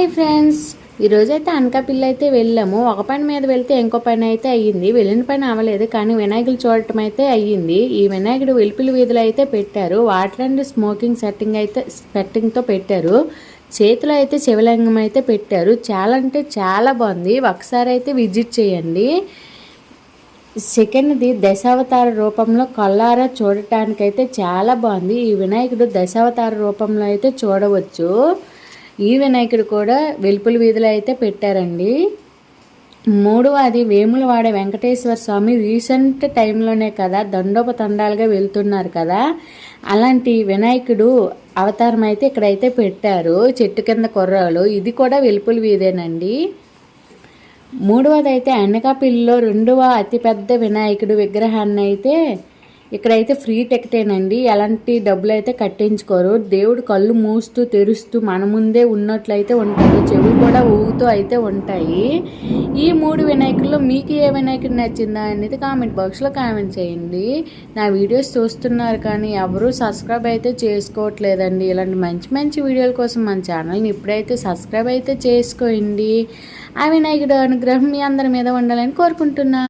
Hi friends. ఈరోజైతే అనకాపిల్లి అయితే వెళ్ళాము. ఒక పని మీద వెళ్తే ఇంకో పని అయితే అయ్యింది. వెళ్ళిన పని అవ్వలేదు కానీ వినాయకులు చూడటం అయితే అయ్యింది. ఈ వినాయకుడు వెలుపులు వీధులు అయితే పెట్టారు. వాటర్ అండ్ స్మోకింగ్ సెట్టింగ్ అయితే సెట్టింగ్తో పెట్టారు. చేతిలో అయితే శివలింగం అయితే పెట్టారు. చాలా అంటే చాలా బాగుంది. ఒకసారి అయితే విజిట్ చేయండి. సెకండ్ది దశావతార రూపంలో కల్లారా చూడటానికైతే చాలా బాగుంది. ఈ వినాయకుడు దశావతార రూపంలో అయితే చూడవచ్చు. ఈ వినాయకుడు కూడా వెలుపుల వీధిలో అయితే పెట్టారండి. మూడవది వేములవాడ వెంకటేశ్వర స్వామి రీసెంట్ టైంలోనే కదా దండోపతండాలుగా వెళ్తున్నారు కదా. అలాంటి వినాయకుడు అవతారం అయితే ఇక్కడైతే పెట్టారు. చెట్టు కింద కుర్రాలు ఇది కూడా వెలుపుల వీధేనండి. మూడవది అయితే అనకాపిల్లిలో రెండవ అతిపెద్ద వినాయకుడు విగ్రహాన్ని అయితే ఇక్కడైతే ఫ్రీ టికెటేనండి. ఎలాంటి డబ్బులు అయితే కట్టించుకోరు. దేవుడు కళ్ళు మూస్తూ తెరుస్తూ మన ముందే ఉన్నట్లయితే ఉంటాడు. చెవులు కూడా ఊగుతూ అయితే ఉంటాయి. ఈ మూడు వినాయకుల్లో మీకు ఏ వినాయకుడు నచ్చిందా అనేది కామెంట్ బాక్స్లో కామెంట్ చేయండి. నా వీడియోస్ చూస్తున్నారు కానీ ఎవరూ సబ్స్క్రైబ్ అయితే చేసుకోవట్లేదండి. ఇలాంటి మంచి మంచి వీడియోల కోసం మన ఛానల్ని ఇప్పుడైతే సబ్స్క్రైబ్ అయితే చేసుకోండి. ఆ వినాయకుడు అనుగ్రహం మీ అందరి మీద ఉండాలని కోరుకుంటున్నాను